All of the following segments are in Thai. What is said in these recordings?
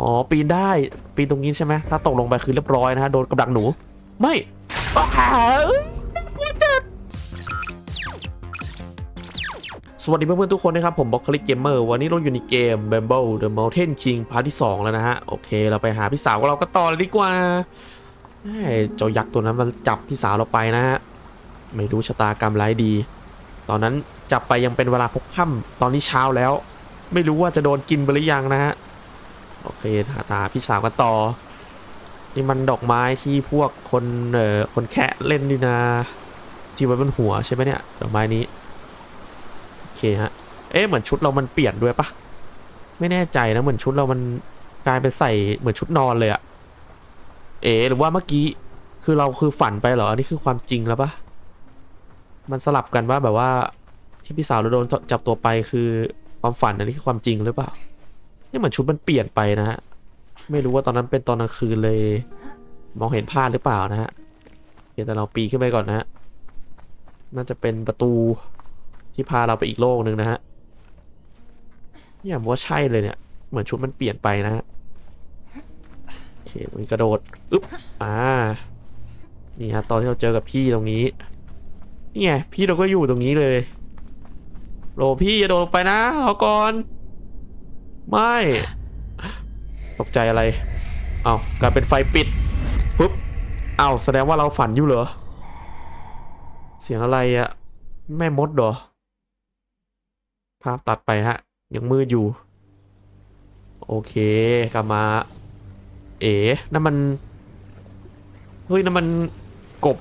อ๋อปีนได้ปีนตรงนี้ใช่ไหมถ้าตกลงไปคือเรียบร้อยนะฮะโดนกับดักหนู ไม่อ้าวเอ้ยกลัวจัดสวัสดีเพื่อนๆทุกคนนะครับ ผมบ็อกคลิกเกมเมอร์วันนี้เราอยู่ในเกม b a m b l e The Mountain King พาร์ทที่ 2 แล้วนะฮะ โอเค เราไปหาพี่สาวของเราก็ต่อเลยดีกว่าเฮ้ยเจ้ายักษ์ตัวนั้นมันจับพี่สาวเราไปนะฮะ ไม่รู้ชะตากรรมร้ายดี ตอนนั้นจับไปยังเป็นเวลาพบค่ำตอนนี้เช้าแล้ว ไม่รู้ว่าจะโดนกินไปหรือยังนะฮะ โอเคหาตาพี่สาวกันต่อ นี่มันดอกไม้ที่พวกคนเอ่อคนแคะเล่นนี่นาที่ไว้บนหัวใช่ไหมเนี่ยดอกไม้นี้โอเคฮะเอ๊ะเหมือนชุดเรามันเปลี่ยนด้วยปะไม่แน่ใจนะเหมือนชุดเรามันกลายไปใส่เหมือนชุดนอนเลยอะเอ๋หรือว่าเมื่อกี้คือเราคือฝันไปเหรออันนี้คือความจริงแล้วปะมันสลับกันว่าแบบว่าที่พี่สาวเราโดนจับตัวไปคือความฝันอันนี้คือความจริงหรือเปล่า นี่เหมือนชุดมันเปลี่ยนไปนะฮะ ไม่รู้ว่าตอนนั้นเป็นตอนกลางคืนเลย มองเห็นพลาดหรือเปล่านะฮะเดี๋ยวแต่เราปีขึ้นไปก่อนนะฮะ น่าจะเป็นประตูที่พาเราไปอีกโลกหนึ่งนะฮะ เนี่ยผมว่าใช่เลยเนี่ย เหมือนชุดมันเปลี่ยนไปนะฮะโอเคตรงนี้กระโดด อึ๊บ อ่า นี่ฮะ ตอนที่เราเจอกับพี่ตรงนี้ นี่ไง พี่เราก็อยู่ตรงนี้เลยโหลพี่อย่าโดดลงไปนะเอาก่อน ไม่ ตกใจอะไร เอากลายเป็นไฟปิดปุ๊บเอาแสดงว่าเราฝันอยู่เหรอ เสียงอะไรอะแม่มดเหรอ ภาพตัดไปฮะ ยังมืดอยู่ โอเคกลับมา เอ๋นั่นมัน เฮ้ยนั่นมันกบ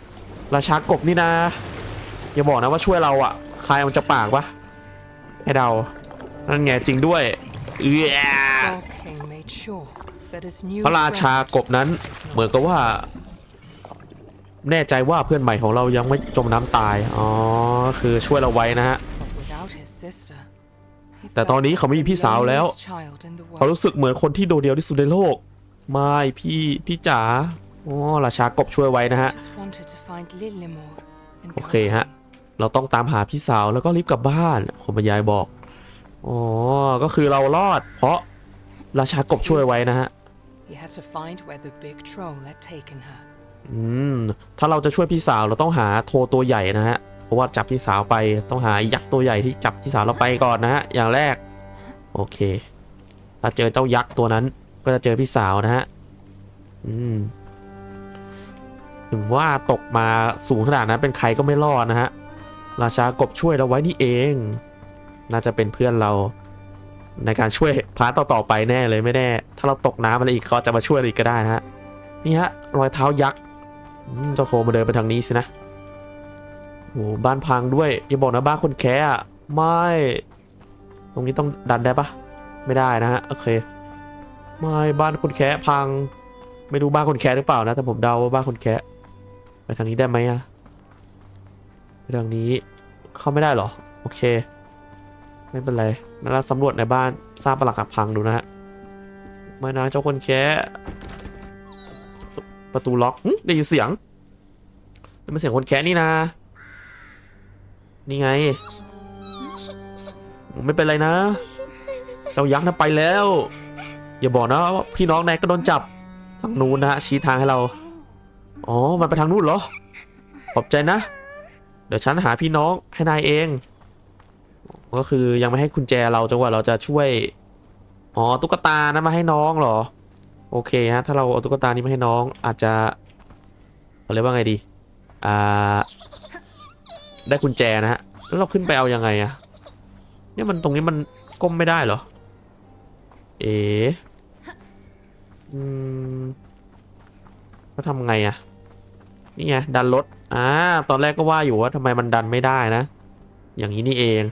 ราชากบนี่นะ อย่าบอกนะว่าช่วยเราอะคายมันจะปากปะให้เดา นั่นไงจริงด้วย เอื้อ Our king made sure that his new พระราชากบนั้นเหมือนกับว่า แน่ใจว่าเพื่อนใหม่ของเรายังไม่จมน้ำตาย อ๋อ คือช่วยเราไว้นะฮะ But without his sister, he แต่ตอนนี้ felt เขาไม่มี the พี่สาวแล้ว loneliest child in the เขา world. รู้สึกเหมือนคนที่โดดเดี่ยวที่สุดในโลก ไม่พี่พี่จ๋าอ๋อราชากบช่วยไว้นะฮะ Just wanted to find Lillimore and โอ come เคฮะ home. เราต้องตามหาพี่สาวแล้วก็รีบกลับบ้านคนบรรยายบอก อ๋อ ก็คือเรารอด เพราะราชากบช่วยไว้นะฮะ He had to find where the big troll had taken her. อืม ถ้าเราจะช่วยพี่สาวเราต้องหาโทตัวใหญ่นะฮะ เพราะว่าจับพี่สาวไปต้องหายักษ์ตัวใหญ่ที่จับพี่สาวเราไปก่อนนะฮะ อย่างแรก โอเค ถ้าเจอเจ้ายักษ์ตัวนั้น ก็จะเจอพี่สาวนะฮะ อืม ถึงว่าตกมาสูงขนาดนั้นเป็นใครก็ไม่รอดนะฮะ ราชากบช่วยเราไว้นี่เอง น่าจะเป็นเพื่อนเรา ในการช่วยพาร์ตต่อๆไปแน่เลยไม่แน่ ถ้าเราตกน้ำอะไรอีกเขาจะมาช่วยอีกก็ได้นะฮะนี่ฮะรอยเท้ายักษ์เจ้าโคมาเดินไปทางนี้สินะโอ้บ้านพังด้วยอย่าบอกนะบ้านคนแค่ะไม่ ตรงนี้ต้องดันได้ปะไม่ได้นะฮะโอเคไม่บ้านคนแค่พัง ไม่รู้บ้านคนแค่หรือเปล่านะ แต่ผมเดาว่าบ้านคนแค่ไปทางนี้ได้ไหมอะไปทางนี้เข้าไม่ได้เหรอ โอเค ไม่เป็นไรงั้นเราสำรวจในบ้านสร้างปลักหักพังดูนะฮะไม่นะเจ้าคนแค่ประตูล็อกได้ยินเสียงนี่มันเสียงคนแคะนี่นะ นี่ไง ไม่เป็นไรนะ เจ้ายักษ์น่ะไปแล้ว อย่าบอกนะว่าพี่น้องนายก็โดนจับทางนู้นนะฮะชี้ทางให้เรา อ๋อ มันไปทางนู้นเหรอ ขอบใจนะ เดี๋ยวฉันหาพี่น้องให้นายเอง ก็คือยังไม่ให้กุญแจเราจนกว่าเราจะช่วย อ๋อตุ๊กตานะมาให้น้องเหรอ โอเคฮะถ้าเราเอาตุ๊กตานี้มาให้น้อง อาจจะเขาเรียกว่าไงดีอ่าได้กุญแจนะฮะแล้วเราขึ้นไปเอายังไงอะเนี่ยมันตรงนี้มันก้มไม่ได้เหรอ เอ๋อืมก็ทำไงอะนี่ไงดันรถอ่าตอนแรกก็ว่าอยู่ว่าทำไมมันดันไม่ได้นะ อย่างนี้นี่เอง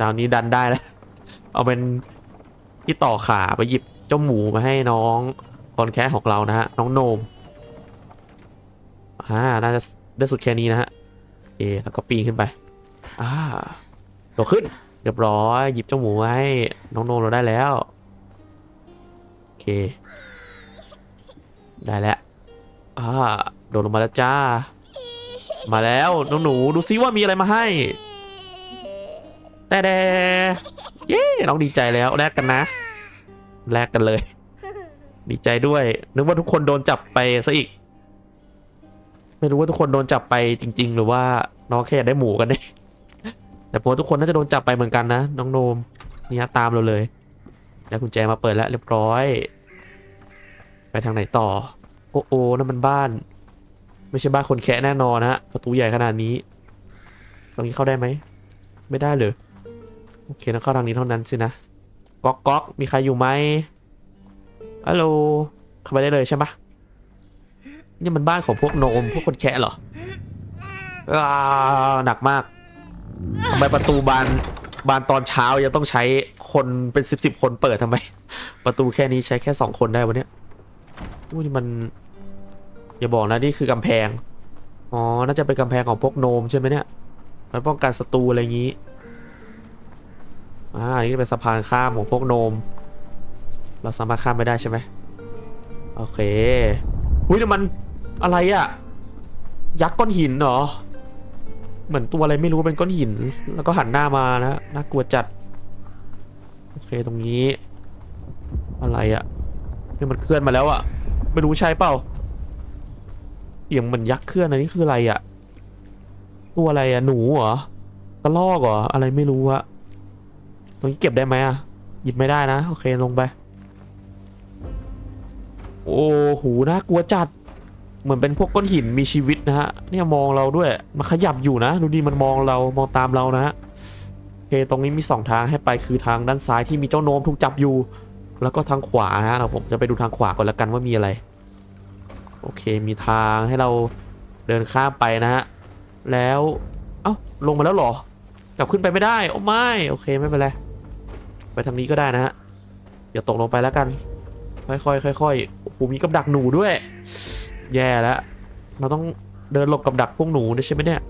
ดาวนี้ดันได้แล้ว เอาเป็นที่ต่อขาไปหยิบเจ้าหมูมาให้น้องคอนแคสของเรานะฮะ น้องโนมอ่าน่าจะได้สุดแค่นี้นะฮะโอแล้วก็ปีนขึ้นไปอ่าโดดขึ้นเรียบร้อยหยิบเจ้าหมูมาให้น้องโนมเราได้แล้วโอเค ได้แล้วอ่าโดดลงมาแล้วจ้า มาแล้วน้องหนูดูซิว่ามีอะไรมาให้ แต่แดเย้น้องดีใจแล้วแลกกันนะแลกกันเลย ดีใจด้วย นึกว่าทุกคนโดนจับไปซะอีก ไม่รู้ว่าทุกคนโดนจับไปจริง ๆ หรือว่าน้องแค่ได้หมูกันเนี่ยแต่ผมว่าทุกคนน่าจะโดนจับไปเหมือนกันนะน้องโนมนี่ฮะตามเราเลย แล้วกุญแจมาเปิดแล้วเรียบร้อย ไปทางไหนต่อ โอ้โอนั่นมันบ้าน ไม่ใช่บ้านคนแคะแน่นอนนะฮะประตูใหญ่ขนาดนี้ ตรงนี้เข้าได้ไหม ไม่ได้เลย โอเคต้องเข้าทางนี้เท่านั้นสินะก๊อกก๊อกมีใครอยู่ไหมฮัลโหลเข้าไปได้เลยใช่ปะนี่มันบ้านของพวกโนมพวกคนแคะเหรออ่าหนักมากทำไมประตูบานบานตอนเช้ายังต้องใช้คนเป็นสิบสิบคนเปิดทำไม ประตูแค่นี้ใช้แค่สองคนได้วะเนี่ยอุ้ยนี่มัน อย่าบอกนะนี่คือกำแพง อ๋อ น่าจะเป็นกำแพงของพวกโนมใช่ไหมเนี่ยไว้ป้องกันศัตรูอะไรอย่างนี้ อ่าอันนี่เป็นสะพานข้ามของพวกโนม เราสามารถข้ามไปได้ใช่ไหมโอเคอุ้ยนี่มันอะไรอะยักษ์ก้อนหินเหรอ เหมือนตัวอะไรไม่รู้เป็นก้อนหิน แล้วก็หันหน้ามานะน่ากลัวจัด โอเคตรงนี้ อะไรอะนี่มันเคลื่อนมาแล้วอะไม่รู้ใช่เปล่าเสียงเหมือนยักษ์เคลื่อนอันนี้คืออะไรอะตัวอะไรอะหนูเหรอกระลอกเหรออะไรไม่รู้อะ ตรงนี้เก็บได้ไหมอะหยิบไม่ได้นะ โอเคลงไป โอ้โหน่ากลัวจัด เหมือนเป็นพวกก้อนหินมีชีวิตนะฮะ เนี่ยมองเราด้วย มันขยับอยู่นะ ดูดีมันมองเรา มองตามเรานะฮะโอเค ตรงนี้มีสองทางให้ไปคือทางด้านซ้ายที่มีเจ้าโนมถูกจับอยู่ แล้วก็ทางขวานะฮะเราผมจะไปดูทางขวาก่อนละกันว่ามีอะไร โอเค มีทางให้เราเดินข้ามไปนะฮะ แล้ว เอ้า ลงมาแล้วหรอ กลับขึ้นไปไม่ได้ โอ้ไม่ โอเค ไม่เป็นไร ทางนี้ก็ได้นะฮะอย่าตกลงไปแล้วกัน ค่อยๆค่อยๆโอ้โหมีกับดักหนูด้วย แย่แล้วเราต้องเดินหลบกับดักพวกหนูด้วยใช่ไหมเนี่ย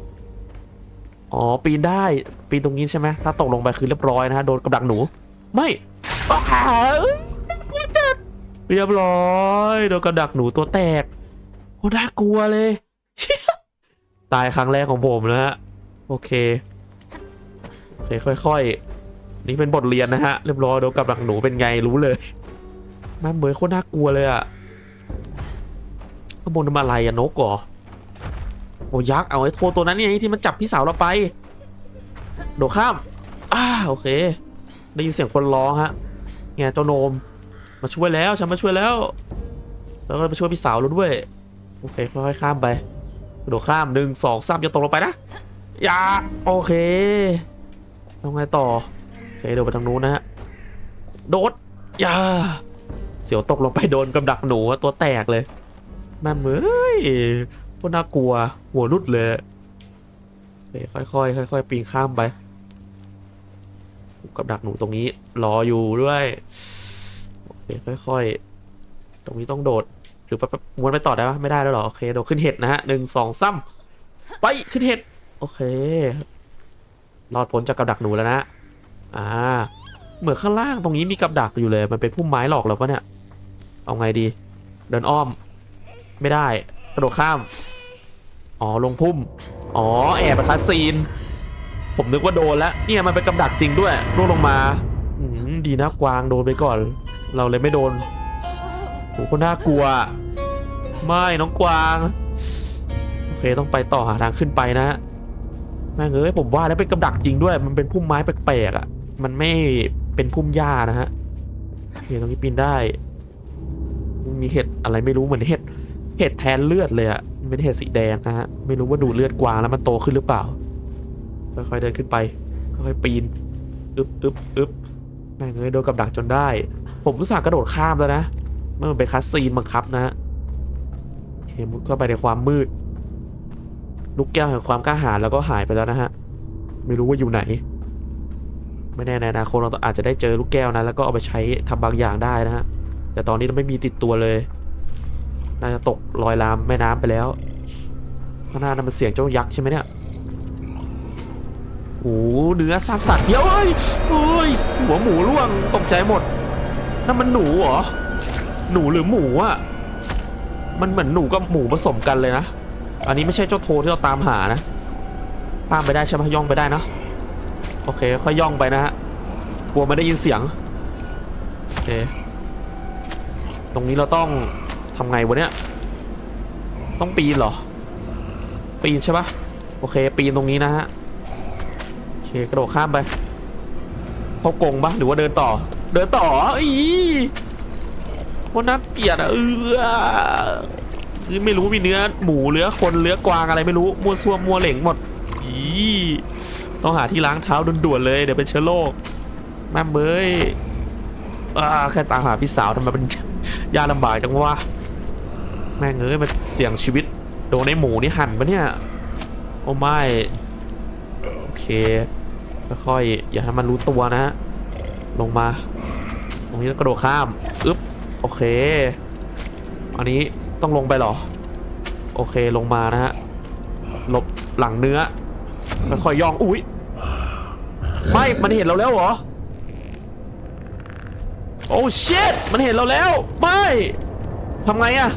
อ๋อปีนได้ปีนตรงนี้ใช่ไหมถ้าตกลงไปคือเรียบร้อยนะฮะโดนกับดักหนู ไม่อ้าวน่ากลัวจัดเรียบร้อยโดนกับดักหนูตัวแตกโอ้น่ากลัวเลยตายครั้งแรกของผมนะฮะโอเคโอเคค่อยๆ นี่เป็นบทเรียนนะฮะเรียบร้อยโดนกับดักหนูเป็นไงรู้เลยม่งเหมือนโคตรน่ากลัวเลยอะข้างบนทำอะไรอะนกเหรอโอ้ยักษ์เอาไอ้โทตัวนั้นนี่ที่มันจับพี่สาวเราไป โดดข้ามอ้าโอเค ได้ยินเสียงคนร้องฮะไงเจ้าโนม มาช่วยแล้วฉันมาช่วยแล้ว แล้วก็ไปช่วยพี่สาวเราด้วยโอเคค่อยๆข้ามไปโดดข้ามหนึ่งสองสามอย่าตกลงไปนะอย่าโอเคต้องไงต่อ เคโดดไปทางนู้นนะฮะ โดดอย่า เสียวตกลงไปโดนกำดักหนูตัวแตกเลยแม่เมยโคตรน่ากลัว หัวรุดเลยโอเคค่อยๆค่อยๆปีนข้ามไปกับดักหนูตรงนี้ รออยู่ด้วยโอเคค่อยๆ ตรงนี้ต้องโดดหรือไปปม้วนไปต่อได้ปะไม่ได้แล้วหรอโอเคโดดขึ้นเห็ดนะฮะหนึ่งสองซ้ำไปขึ้นเห็ด โอเครอดพ้นจากกับดักหนูแล้วนะ อ่า เหมือนข้างล่างตรงนี้มีกับดักอยู่เลย มันเป็นพุ่มไม้หลอกเราปะเนี่ย เอาไงดี เดินอ้อม ไม่ได้กระโดดข้าม อ๋อลงพุ่ม อ๋อแอบไปคัสซีน ผมนึกว่าโดนแล้วเนี่ยมันเป็นกับดักจริงด้วยร่วงลงมาอืดีนะกวางโดนไปก่อน เราเลยไม่โดนโหก็น่ากลัว ไม่น้องกวางโอเคต้องไปต่อหาทางขึ้นไปนะฮะแม่งเอ้ยผมว่าแล้วเป็นกับดักจริงด้วย มันเป็นพุ่มไม้แปลกๆอะ มันไม่เป็นพุ่มหญ้านะฮะโอเคตรงนี้ปีนได้ มีเห็ดอะไรไม่รู้เหมือนเห็ด เห็ดแทนเลือดเลยอะมันเป็นเห็ดสีแดงนะฮะ ไม่รู้ว่าดูดเลือดกวางแล้วมันโตขึ้นหรือเปล่า ค่อยๆเดินขึ้นไป ค่อยๆปีน อึบอึบอึบแม่งเอ้ยโดนกับดักจนได้ ผมรู้สึกกระโดดข้ามแล้วนะเมื่อมันเป็นคัสซีนบังคับนะฮะโอเคมุดเข้าไปในความมืด ลูกแก้วแห่งความกล้าหาญแล้วก็หายไปแล้วนะฮะ ไม่รู้ว่าอยู่ไหน ไม่แน่ในอนาคตเราอาจจะได้เจอลูกแก้วนะแล้วก็เอาไปใช้ทำบางอย่างได้นะฮะแต่ตอนนี้เราไม่มีติดตัวเลยน่าจะตกลอยลามแม่น้ำไปแล้วข้างหน้านั้นมันเสียงเจ้ายักษ์ใช่ไหมเนี่ยโอ้โหเนื้อซากสัตว์เดียวเอ้ยเอ้ยหัวหมูร่วงตกใจหมดนั่นมันหนูเหรอหนูหรือหมูอะมันเหมือนหนูกับหมูผสมกันเลยนะ อันนี้ไม่ใช่เจ้าโทที่เราตามหานะข้ามไปได้ใช่ไหมย่องไปได้เนอะ โอเค ค่อยย่องไปนะฮะ กลัวไม่ได้ยินเสียง โอเค ตรงนี้เราต้องทำไงวะเนี่ย ต้องปีนเหรอ ปีนใช่ปะโอเค ปีนตรงนี้นะฮะ โอเค กระโดดข้ามไป เข้ากงปะหรือว่าเดินต่อ เดินต่ออีคนน่าเกลียดอะเออคือไม่รู้มีเนื้อหมูเนื้อคนเนื้อกวางอะไรไม่รู้มัวซัวมัวเหล่งหมดอี ต้องหาที่ล้างเท้าด่วนๆเลยเดี๋ยวเป็นเชื้อโรคแม่เบยอ่าแค่ตามหาพี่สาวทำไมเป็นยากลำบากจังวะแม่งเอ้ยมันเสี่ยงชีวิตโดนไอ้หมูนี่หั่นปะเนี่ยโอ้ไม่โอเคค่อยๆอย่าให้มันรู้ตัวนะลงมา ตรงนี้ต้องกระโดดข้ามอึ๊บโอเค อันนี้ต้องลงไปหรอ โอเคลงมานะฮะหลบหลังเนื้อ ค่อยๆย่องอุ๊ยไม่มันเห็นเราแล้วเหรอโอ้เช t มันเห็นเราแล้วไม่ทำไงอะ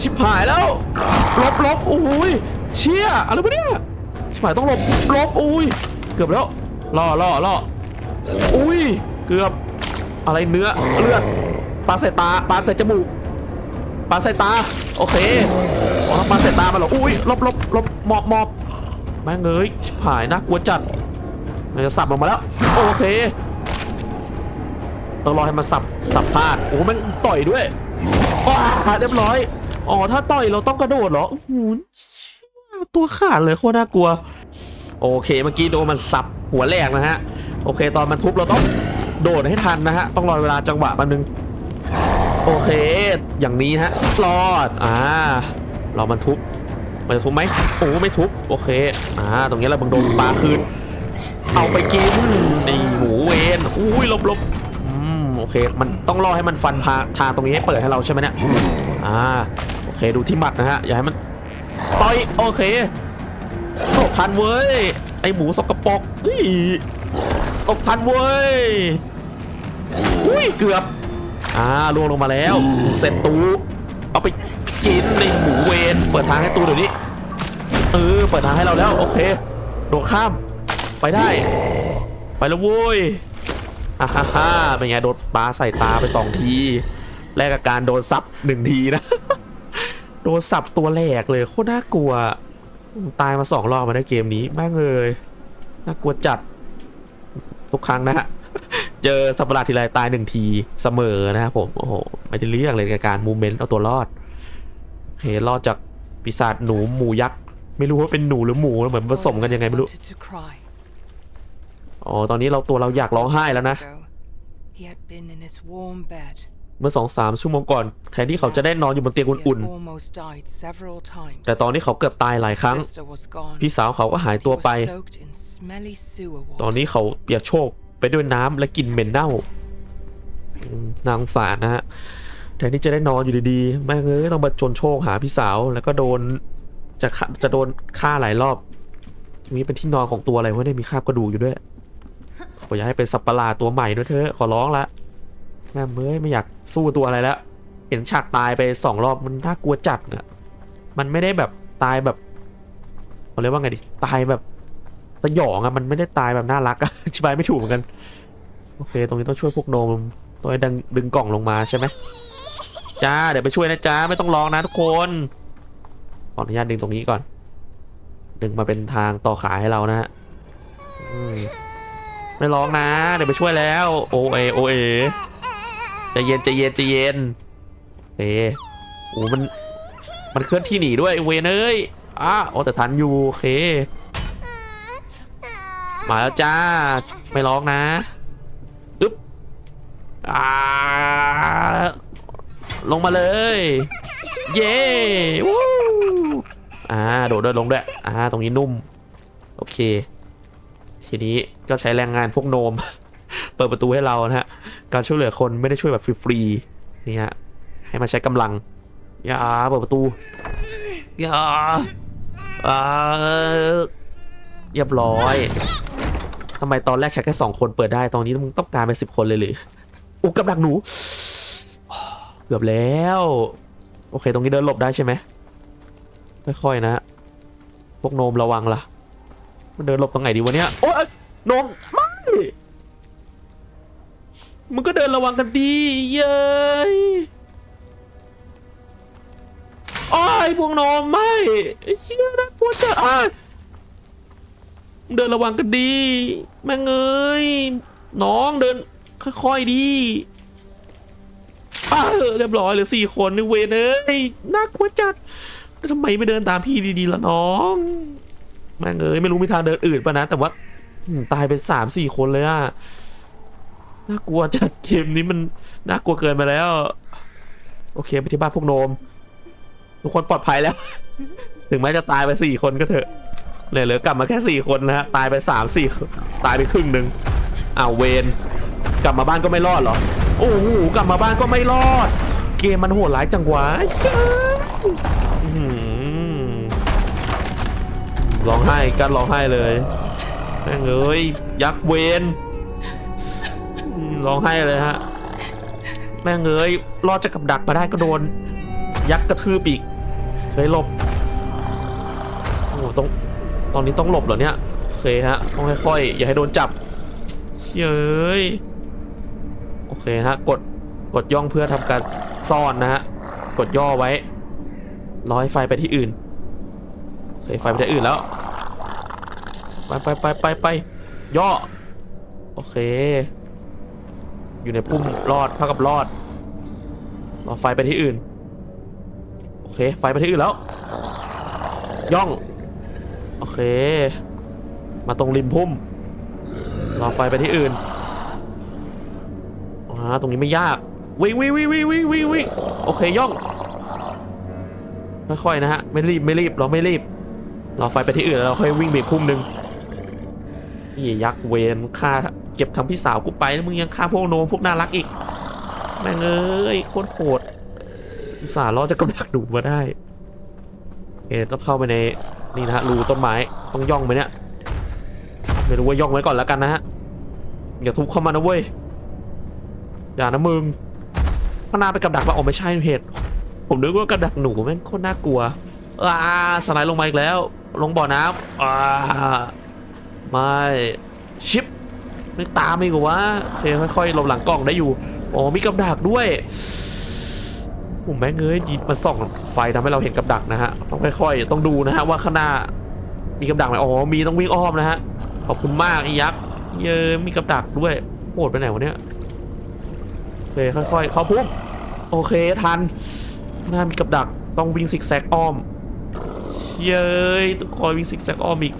ชิบหายแล้วลบลบอุ้ยเชี่ยอะไรวะเนี่ยชิบหายต้องลบลบอุ้ยเกือบแล้วล่อล่อล่ออุ้ยเกือบอะไรเนื้อเลือดปลาใส่ตาปลาใส่จมูกปลาใส่ตาโอเคอ๋อปลาใส่ตามาหรออุ้ยลบลบลบหมอบหมอบ แม่งเอ้ยชิบหายน่ากลัวจัดมันจะสับออกมาแล้ว โอเคต้องรอให้มันสับสับพลาดโอ้มันต่อยด้วยว้าเรียบร้อยอ๋อถ้าต่อยเราต้องกระโดดเหรอโอ้โหตัวขาดเลยโคตรน่ากลัว โอเคเมื่อกี้โดนมันสับหัวแรกนะฮะ โอเค ตอนมันทุบเราต้องโดดให้ทันนะฮะ ต้องรอเวลาจังหวะแป๊บนึง โอเค อย่างนี้ฮะรอดอ่าเรามันทุบ มันจะทุบไหมโอ้ไม่ทุบโอเคอ่าตรงนี้เราบังโดนปลาคืนเอาไปกินนี่หมูเวนอุ้ยลบลบอืมโอเค มันต้องรอให้มันฟันพาทางตรงนี้ให้เปิดให้เราใช่ไหมเนี่ยอ่าโอเคดูที่หมัดนะฮะอย่าให้มันต่อยโอเคตกทันเว้ยไอหมูสกปรกอุ้ยตกทันเว้ยอุ้ยเกือบอ่าล่วงลงมาแล้วเสร็จตูเอาไป กินในหมูเวนเปิดทางให้ตูเดี๋ยวนี้เออเปิดทางให้เราแล้วโอเคโดดข้ามไปได้ ไปแล้วเว้ยอ่าฮ่าฮ่าเป็นไงโดนปลาใส่ตาไปสองทีแลกกับการโดนซับหนึ่งทีนะโดนสับตัวแหลกเลยโคตรน่ากลัว ตายมาสองรอบมาในเกมนี้แม่งเลยน่ากลัวจัดทุกครั้งนะฮะเจอสัประหลาดทีไรตายหนึ่งทีเสมอนะครับผมโอ้โหไม่ได้เรื่องเลยกับการมูเมนต์เอาตัวรอด เครอดจากปีศาจหนูหมูยักษ์ ไม่รู้ว่าเป็นหนูหรือหมูเหมือนผสมกันยังไงไม่รู้ อ๋อ ตอนนี้เราตัวเราอยากร้องไห้แล้วนะ เมื่อสองสามชั่วโมงก่อน แทนที่เขาจะได้นอนอยู่บนเตียงอุ่นๆ แต่ตอนนี้เขาเกือบตายหลายครั้ง พี่สาวเขาก็หายตัวไป ตอนนี้เขาเปียกโชกไปด้วยน้ำและกลิ่นเหม็นเน่า นางสารนะฮะ ทนที่จะได้นอนอยู่ดีๆแม่งเอ้ยต้องมาจนโชคหาพี่สาวแล้วก็โดนจะจะโดนฆ่าหลายรอบตรงนี้เป็นที่นอนของตัวอะไรวะเนี่ยมีคราบกระดูกอยู่ด้วยขออย่าให้เป็นสัตว์ปะลาตัวใหม่ด้วยเถอะขอร้องละแม่เอ้ยไม่อยากสู้ตัวอะไรแล้วเห็นฉากตายไปสองรอบมันน่ากลัวจัดอะมันไม่ได้แบบตายแบบเขาเรียกว่าไงดิตายแบบสยองอะมันไม่ได้ตายแบบน่ารักอะอธิบายไม่ถูกเหมือนกัน โอเค ตรงนี้ต้องช่วยพวกโนมต้องให้ดึงกล่องลงมาใช่ไหม จ้า เดี๋ยวไปช่วยนะจ้าไม่ต้องร้องนะทุกคนขออนุญาตดึงตรงนี้ก่อน ดึงมาเป็นทางต่อขาให้เรานะฮะไม่ร้องนะ เดี๋ยวไปช่วยแล้ว โอเอโอเอใจเย็นใจเย็นใจเย็นเอโอ้มันมันเคลื่อนที่หนีด้วยเวนเอ้ยอ้าโอ้แต่ทันอยู่โอเค มาแล้วจ้า ไม่ร้องนะอึ๊บอ่า ลงมาเลย เย้วู้อ่าโดดด้วยลงด้วยอ่าตรงนี้นุ่ม โอเค ทีนี้ก็ใช้แรงงานพวกโนม เปิดประตูให้เรานะฮะ การช่วยเหลือคนไม่ได้ช่วยแบบฟรีๆนี่ฮะให้มาใช้กำลังอย่าเปิดประตูอย่าอ่าเรียบร้อยทำไมตอนแรกใช้แค่สองคนเปิดได้ตอนนี้มึงต้องการไปสิบคนเลยหรืออุยกับดักหนู กือบแล้ว โอเค ตรงนี้เดินหลบได้ใช่ไหมค่อยๆนะ พวกโนมระวังล่ะ มันเดินหลบตรงไหนดีวะเนี่ย โอ้ยโนมไม่มึงก็เดินระวังกันดีเย้ยพวกนมไม่เชี่ยนะกลัวจะอ้ายเดินระวังกันดีแม่งเอ้ยน้องเดินค่อยๆดี ป้าเรียบร้อยเหลือสี่คนนี่เวนเอ้ยน่ากลัวจัดทำไมไม่เดินตามพี่ดีๆล่ะน้องแม่งเอ้ยไม่รู้มีทางเดินอื่นป่ะนะ แต่ว่าตายไปสามสี่คนเลยอะน่ากลัวจัดเกมนี้มันน่ากลัวเกินไปแล้ว โอเคไปที่บ้านพวกโนม ทุกคนปลอดภัยแล้ว ถึงแม้จะตายไปสี่คนก็เถอะเหลือเหลือกลับมาแค่สี่คนนะฮะตายไปสามสี่ตายไปครึ่งหนึ่งอ้าวเวน กลับมาบ้านก็ไม่รอดเหรอ โอ้โหกลับมาบ้านก็ไม่รอด เกมมันโหดร้ายจังวะเชี่ยอื้อหือร้องไห้กันร้องไห้เลยแม่งเอ้ยยักษ์เวนร้องไห้เลยฮะ แม่งเอ้ยรอดจากกับดักมาได้ก็โดน ยักษ์กระทืบอีกเฮ้ยหลบโอ้โหต้องตอนนี้ต้องหลบเหรอเนี่ยโอเคฮะต้องค่อยๆอย่าให้โดนจับเชยเอ้ย โอเคฮะกดกดย่องเพื่อทำการซ่อนนะฮะกดย่อไว้ร้อให้ไฟไปที่อื่นเคไฟไปที่อื่นแล้ว ไปไปไปไปไปย่อ โอเค อยู่ในพุ่มรอดเท่ากับรอดรอไฟไปที่อื่น โอเค ไฟไปที่อื่นแล้ว ย่อง โอเค มาตรงริมพุ่มรอไฟไปที่อื่น อ่าตรงนี้ไม่ยากวิ่งวิ่งวิ่งวิ่งวิ่งวิ่งวิ่งโอเคย่องค่อยๆนะฮะไม่รีบไม่รีบเราไม่รีบ เรอไฟไปที่อื่นแล้วเราค่อยวิ่งไปอีกพุ่มหนึ่งนี่ยักษ์เวนฆ่าเก็บทั้งพี่สาวกูไปแล้วมึงยังฆ่าพวกโนมพวกน่ารักอีกแม่งเอ้ยโคตรโหดอุตส่าห์รอดจากกำลังดูมาได้โอต้องเข้าไปในนี่นะฮะรูต้นไม้ต้องย่องไปเนี่ยไม่รู้ว่าย่องไว้ก่อนแล้วกันนะฮะอย่าทุบเข้ามานะเว้ย อย่านะมึงข้างหน้าไปกับดักว่าออกไม่ใช่เหตุผมนึกว่ากับดักหนูแม่งโคตรน่ากลัวอ่าสไลด์ลงมาอีกแล้ว ลงบ่อน้ำอ่าไม่ชิปไม่ตามอีกเหรอวะโอเคค่อยๆลบหลังกล่องได้อยู่อ๋อมีกับดักด้วยผมแม่งเอ้ยยิงมาส่องไฟทำให้เราเห็นกับดักนะฮะต้องค่อยๆต้องดูนะฮะว่าข้างหน้ามีกับดักไหมอ๋อมีต้องวิ่งอ้อมนะฮะขอบคุณมากไอ้ยักษ์เยอมีกับดักด้วยโหดไปไหนวะเนี่ย เคค่อยๆเขาพุ่มโอเคทันหน้ามีกับดักต้องวิ่งซิกแซกอ้อม เย้ยต้องคอยวิ่งซิกแซกอ้อมอีก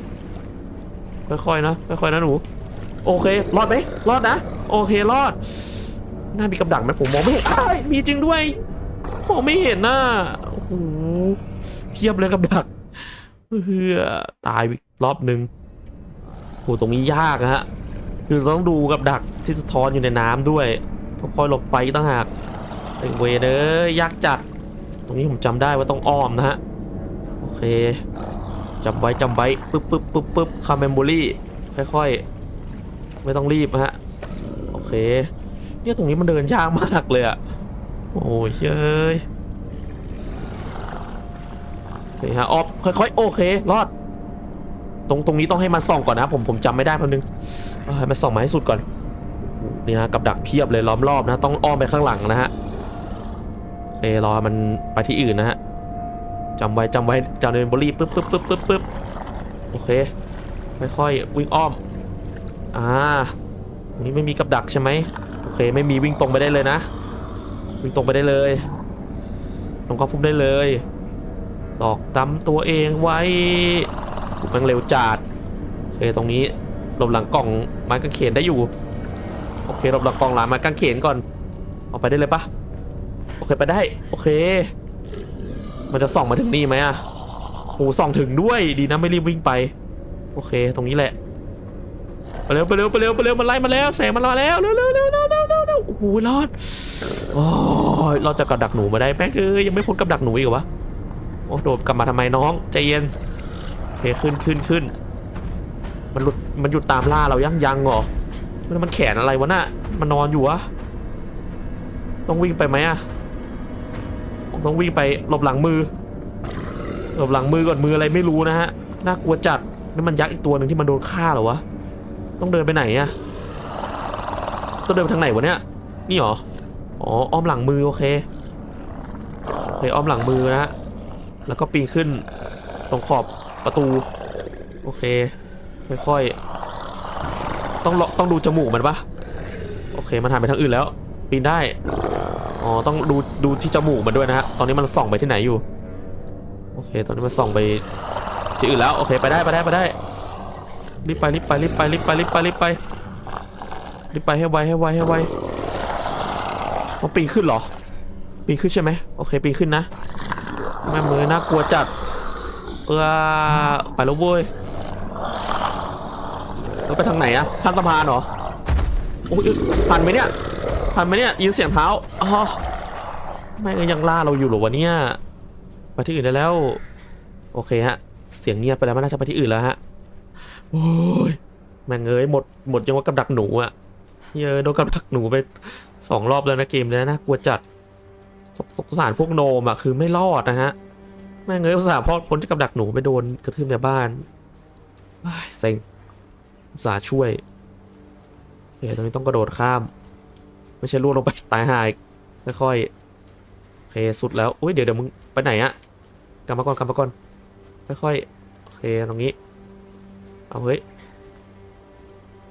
ค่อยๆนะค่อยๆนะหนูโอเครอดไหมรอดนะโอเครอดหน้ามีกับดักไหมผมมองไม่เห็นมีจริงด้วยผมไม่เห็นน่ะโอ้โหเพียบเลยกับดักเพื่อตายอีกรอบหนึ่งโหตรงนี้ยากนะฮะคือต้องดูกับดักที่สะท้อนอยู่ในน้ำด้วย ต้องคอยหลบไฟตั้งหากไอเวเดอร์ยากจัด ตรงนี้ผมจำได้ว่าต้องอ้อมนะฮะ โอเคจำไว้จำไว้ปึ๊บปึ๊บปึ๊บปึ๊บคาเมมโมรี่ค่อยๆ ไม่ต้องรีบนะฮะ โอเค เนี่ยตรงนี้มันเดินยากมากเลยอะโอ้ยเฮ้ยโอเคฮะออฟค่อยๆ โอเค รอด ตรงตรงนี้ต้องให้มาส่องก่อนนะผมผมจำไม่ได้แป๊บนึงให้มาส่องมาให้สุดก่อน นี่ฮะกับดักเพียบเลยล้อมรอบนะ ต้องอ้อมไปข้างหลังนะฮะโอเครอมันไปที่อื่นนะฮะจำไว้จำไว้จำเนบอรี่ปึ๊บปึ๊บปึ๊บปึ๊บปึ๊บโอเคค่อยวิ่งอ้อมอ่าตรงนี้ไม่มีกับดักใช่ไหมโอเคไม่มีวิ่งตรงไปได้เลยนะ วิ่งตรงไปได้เลยลงเข้าพุ่มได้เลยตอกตำตัวเองไว้ม่งเร็วจัดโอเคตรงนี้หลบหลังกล่องไม้กางเขนได้อยู่ โอเคหลบหลังกองหลังไม้กางเขนก่อน ออกไปได้เลยปะโอเคไปได้ โอเค มันจะส่องมาถึงนี่ไหมอะโหส่องถึงด้วยดีนะไม่รีบวิ่งไป โอเค ตรงนี้แหละไปเร็วไปเร็วไปเร็วไปเร็วมันไล่มาแล้วแสงมันมาแล้วเร็วเร็วเร็วเร็วเร็วเร็วโอ้โหรอดโอ้ยเราจะกับดักหนูมาได้แม่งเอ้ยยังไม่พ้นกับดักหนูอีกเหรอวะโอ้โดดกลับมาทำไมน้องใจเย็นโอเคขึ้นขึ้นขึ้นมันหลุดมันหยุดตามล่าเรายังยังเหรอ มันมันแขนอะไรวะน่ะมันนอนอยู่วะต้องวิ่งไปไหมอะต้องวิ่งไปหลบหลังมือหลบหลังมือก่อนมืออะไรไม่รู้นะฮะน่ากลัวจัดนี่มันยักษ์อีกตัวหนึ่งที่มันโดนฆ่าเหรอวะต้องเดินไปไหนอะต้องเดินไปทางไหนวะเนี่ยนี่เหรออ๋ออ้อมหลังมือโอเคโอเคอ้อมหลังมือนะฮะแล้วก็ปีนขึ้นตรงขอบประตูโอเคค่อยๆ ต้องต้องดูจมูกมันปะโอเคมันหันไปทางอื่นแล้วปีนได้อ๋อต้องดูดูที่จมูกมันด้วยนะฮะตอนนี้มันส่องไปที่ไหนอยู่โอเค ตอนนี้มันส่องไปที่อื่นแล้วโอเคไปได้ไปได้ไปได้รีบไปรีบไปรีบไปรีบไปรีบไปรีบไปรีบไปให้ไวให้ไวให้ไวต้องปีนขึ้นเหรอปีนขึ้นใช่ไหมโอเคปีนขึ้นนะแม่มือน่ากลัวจัดเออไปแล้วเว้ย แล้วไปทางไหนอะข้ามสะพานเหรอโอ้ยทันไหมเนี่ยทันไหมเนี่ยยินเสียงเท้าอ๋อแม่งยังล่าเราอยู่หรอวะเนี่ยไปที่อื่นได้แล้ว โอเคฮะ เสียงเงียบไปแล้วมันน่าจะไปที่อื่นแล้วฮะโอ้ยแม่งเอ้ยหมดหมดยังว่ากับดักหนูอะเยอะโดนกับดักหนูไปสองรอบแล้วนะเกมนี้นะกลัวจัดสสงสารพวกโนมอะคือไม่รอดนะฮะแม่งเอ้ยอุตส่าห์พอพ้นจากกับดักหนูไปโดนกระทืบในบ้านอ้ยเซ็ง สาช่วยโอเคตรงนี้ต้องกระโดดข้าม ไม่ใช่ล่วงลงไปตายหายค่อยๆโอเคสุดแล้วอุ้ยเดี๋ยวเดี๋ยวมึงไปไหนอะกลับมาก่อนกลับมาก่อนค่อยๆโอเคตรงนี้ เอาเฮ้ย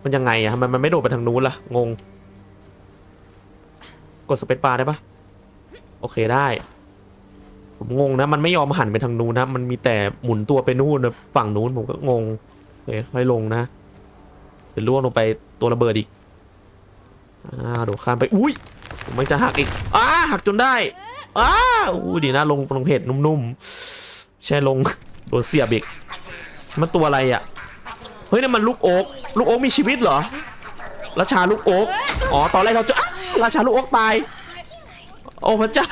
มันยังไงอะทำไมมันไม่โดดไปทางนู้นล่ะงง กดสเปซบาร์ได้ปะโอเคได้ ผมงงนะ มันไม่ยอมหันไปทางนู้นนะ มันมีแต่หมุนตัวไปนู่นนะฝั่งนู้นผมก็งงโอเคค่อยลงนะ เดี๋ยวล่วงลงไปตัวระเบิดอีกอ่าโดดข้ามไปอุ้ยมันจะหักอีกอ้าหักจนได้อ้าอุ้ดีนะลงลงเพจนุ่มๆ ใช่ลงโดนเสียบอีก มันตัวอะไรอะ เฮ้ยนี่มันลูกโอ๊กลูกโอ๊กมีชีวิตเหรอราชาลูกโอ๊กอ๋อตอนแรกเราจะราชาลูกโอ๊กตาย โอ้พระเจ้า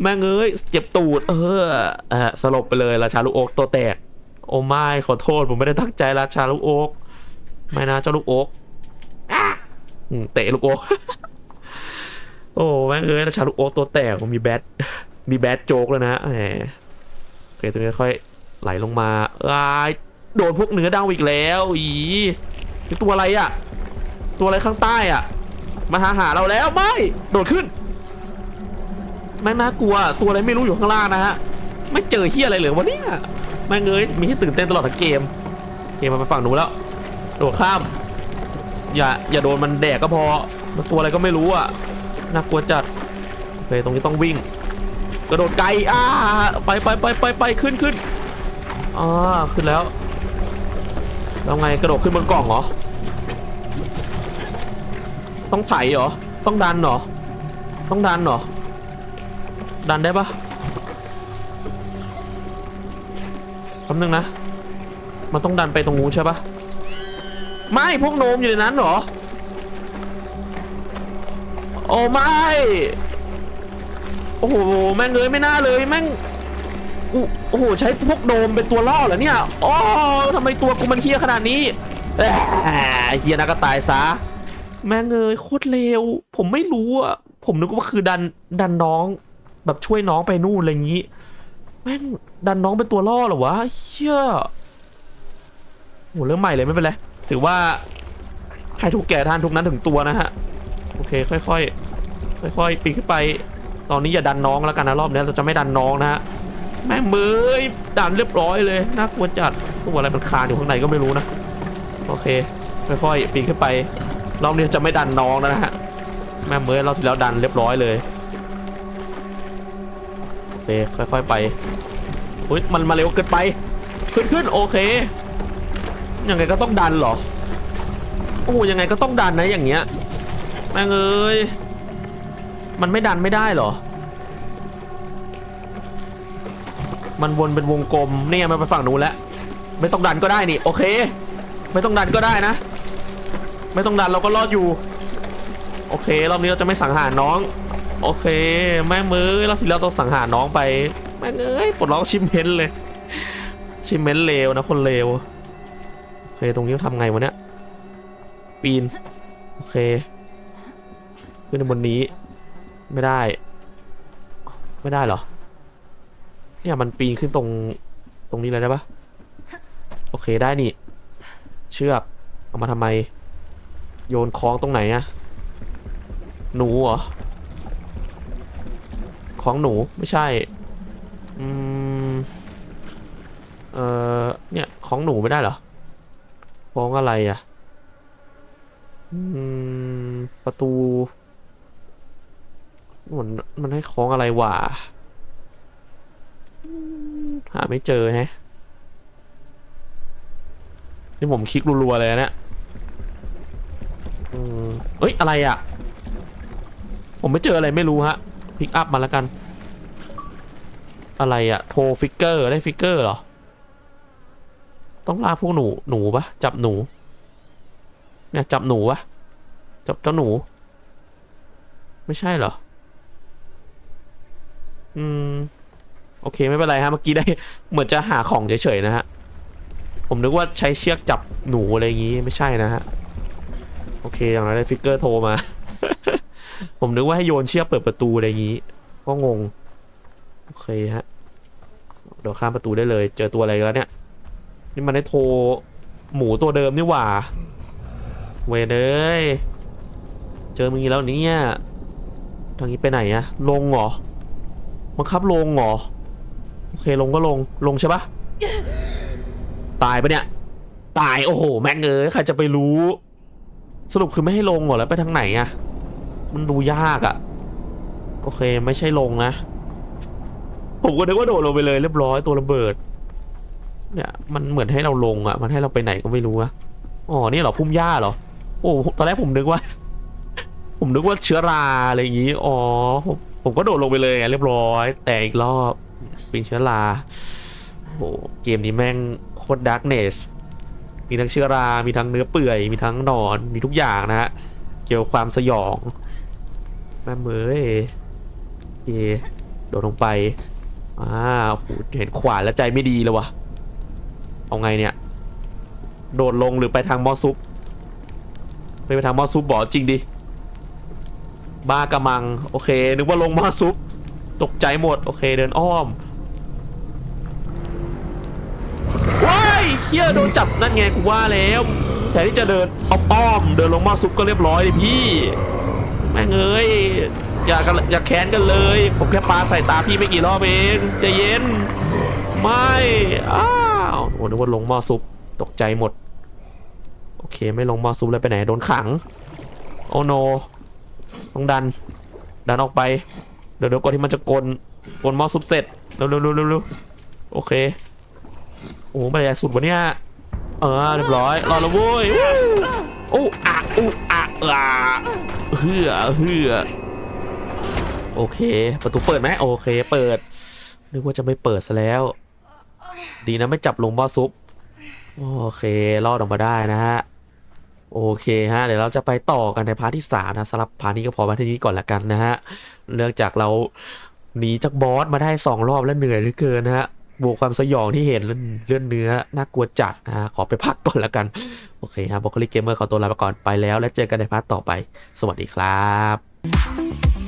แม่งเอ้ยเจ็บตูด เออเออสลบไปเลยราชาลูกโอ๊กตัวแตก โอ้ไม่ขอโทษผมไม่ได้ตั้งใจราชาลูกโอ๊ก ไม่นะเจ้าลูกโอ๊กเตะลูกโอ๊กโอ้แม่งเอ้ยราชาลูกโอ๊กตัวแตกมีแบดมีแบดโจ๊กแล้วนะแหมโอเคตรงนี้ค่อยไหลลงมาอ้ายโดนพวกเนื้อดาวอีกแล้วอีนี่ตัวอะไรอะตัวอะไรข้างใต้อะมาหาหาเราแล้วไม่ โดดขึ้นแม่งน่ากลัวตัวอะไรไม่รู้อยู่ข้างล่างนะฮะไม่เจอเฮียอะไรเลยวะเนี่ยแม่งเอ้ยมีที่ตื่นเต้นตลอดทั้งเกมเกมมันไปฝั่งหนูนแล้ว โดดข้าม อย่าอย่าโดนมันแดกก็พอมันตัวอะไรก็ไม่รู้อะน่ากลัวจัดโอเคตรงนี้ต้องวิ่ง กระโดดไกลอ่าไปไปไปไปไปขึ้นขึ้นอ่าขึ้นแล้วแล้วไงกระโดดขึ้นบนกล่องเหรอ ต้องไถเหรอ ต้องดันเหรอ ต้องดันเหรอ ดันได้ปะคำนึงนะ มันต้องดันไปตรงนู้นใช่ปะ ไม่พวกโนมอยู่ในนั้นเหรอ โอ้ไม่ โอ้โหแม่งเลยไม่น่าเลยแม่งโอ้โหใช้พวกโดมเป็นตัวล่อเหรอเนี่ยอ๋อทำไมตัวกูมันเฮี้ยขนาดนี้เฮี้ยนะก็ตายซะ แม่งเอ้ยโคตรเลวผมไม่รู้อะผมนึกว่าคือดันดันน้อง แบบช่วยน้องไปนู่นอะไรอย่างนี้ แม่งดันน้องเป็นตัวล่อเหรอวะเชี่ยโหเรื่องใหม่เลยไม่เป็นไร ถือว่าใครถูกแก่ทานทุกนั้นถึงตัวนะฮะ โอเค ค่อยๆค่อยๆปีนขึ้นไป ตอนนี้อย่าดันน้องแล้วกันนะรอบนี้เราจะไม่ดันน้องนะฮะแม่งมือดันเรียบร้อยเลยน่ากลัวจัดตัวอะไรมันคานอยู่ข้างในก็ไม่รู้นะโอเคค่อยๆปีนขึ้นไปรอบนี้จะไม่ดันน้องแล้วนะฮะแม่เมื่อเราที่แล้วดันเรียบร้อยเลยโอเคค่อย ๆไปอุ้ยมันมาเร็วเกินไป ขึ้นขึ้นโอเค ยังไงก็ต้องดันเหรอ โอ้ยังไงก็ต้องดันนะอย่างเงี้ยแม่งเอ้ย มันไม่ดันไม่ได้เหรอ มันวนเป็นวงกลมเนี่ยมันไปฝั่งนู้นแล้ว ไม่ต้องดันก็ได้นี่ โอเค ไม่ต้องดันก็ได้นะ ไม่ต้องดันเราก็รอดอยู่ โอเค รอบนี้เราจะไม่สังหารน้อง โอเค แม่งมือรอบที่แล้วต้องสังหารน้องไป แม่งเอ้ยปลดล็อกชิมเมนต์เลย ชิมเมนต์เลวนะคนเลว เคตรงนี้ทำไงวะเนี่ย ปีน โอเค ขึ้นบนนี้ ไม่ได้ ไม่ได้เหรอ เนี่ยมันปีนขึ้นตรง ตรงนี้เลยได้ปะโอเคได้นี่ เชือก เอามาทำไม โยนคล้องตรงไหนอะหนูเหรอคล้องหนูไม่ใช่ อืม เอ่อเนี่ย ของหนูไม่ได้เหรอ ของอะไรอะ อืม ประตูมันมันให้ของอะไรวะหาไม่เจอแฮะ นี่ผมคลิกรัวๆเลยนะเนี่ยเอ้ย อะไรอะ ผมไม่เจออะไรไม่รู้ฮะ พิกอัพมาแล้วกัน อะไรอะ โทรฟิกเกอร์ ได้ฟิกเกอร์เหรอ ต้องล่าพวกหนูหนูปะจับหนู เนี่ยจับหนูปะจับเจ้าหนู ไม่ใช่เหรอ อืม โอเคไม่เป็นไรฮะเมื่อกี้ได้ เหมือนจะหาของเฉยๆนะฮะ ผมนึกว่าใช้เชือกจับหนูอะไรอย่างงี้ไม่ใช่นะฮะ โอเคอย่างไรได้ฟิกเกอร์โทรมา ผมนึกว่าให้โยนเชือกเปิดประตูอะไรอย่างงี้ ก็งง โอเคฮะเดี๋ยวข้ามประตูได้เลย เจอตัวอะไรแล้วเนี่ย นี่มันได้โทรหมูตัวเดิมนี่หว่า เวยเลยเจอมึงอีกแล้วเนี่ยทางนี้ไปไหนอะลงเหรอบังคับลงเหรอ โอเคลงก็ลง ลงใช่ปะตายปะเนี่ย ตาย โอ้โห แม่งเอ้ยใครจะไปรู้ สรุปคือไม่ให้ลงเหรอ แล้วไปทางไหนอะมันดูยากอะโอเคไม่ใช่ลงนะ ผมก็นึกว่าโดดลงไปเลยเรียบร้อยตัวระเบิด เนี่ยมันเหมือนให้เราลงอะมันให้เราไปไหนก็ไม่รู้อะอ๋อนี่เหรอพุ่มหญ้าเหรอโอ้ตอนแรกผมนึกว่า ผมนึกว่าเชื้อราอะไรอย่างงี้อ๋อผมผมก็โดดลงไปเลยไงเรียบร้อย แต่อีกรอบเป็นเชื้อราโอ้เกมนี้แม่งโคตรดาร์กเนสมีทั้งเชื้อรา มีทั้งเนื้อเปื่อย มีทั้งหนอน มีทุกอย่างนะฮะ เกี่ยวกับความสยองแม่เมยโอโดดลงไปอ่าโอ้โหเห็นขวานแล้วใจไม่ดีเลยวะ เอาไงเนี่ย โดดลงหรือไปทางมอซุปไปไปทางมอซุปบอกจริงดิบ้ากระมัง โอเค นึกว่าลงมอซุปตกใจหมด โอเคเดินอ้อมว้ายเฮียโดนจับนั่นไงกูว่าแล้วแทนที่จะเดินเอาป้อม เดินลงมาซุปก็เรียบร้อยเลยพี่ แม่งเอ้ยอย่ากันอย่าแค้นกันเลย ผมแค่ปาใส่ตาพี่ไม่กี่รอบเองใจเย็น ไม่อ้า วโอ้นึกว่าลงหม้อซุปตกใจหมด โอเคไม่ลงหม้อซุปแล้วไปไหนโดนขัง โอโนต้องดัน ดันออกไปเดี๋ยวเดี๋ยวก่อนที่มันจะกลนกลนหม้อซุปเสร็จเร็วเร็วเร็วเร็วเร็วโอเคโอ้ไม่ได้สุดวะเนี่ยเออเรียบร้อยรอแล้วเว้ยโอ้อะโอ้อะอะเฮือเฮือโอเค ประตูเปิดไหมโอเค เปิดนึกว่าจะไม่เปิดซะแล้ว ดีนะไม่จับลงหม้อซุป โอเค รอดออกมาได้นะฮะ โอเคฮะ เดี๋ยวเราจะไปต่อกันในพาร์ทที่สามนะสำหรับพาร์ทนี้ก็พอมาที่นี้ก่อนละกันนะฮะ เนื่องจากเราหนีจากบอสมาได้สองรอบแล้วเหนื่อยเหลือเกินนะฮะบวกความสยองที่เห็นเลื่อนเนื้อน่ากลัวจัดนะฮะขอไปพักก่อนล้วกัน โอเคครับบอกลิเกมเมอร์ขอตัวลาไปก่อนไปแล้ว แล้วเจอกันในพาร์ทต่อไป สวัสดีครับ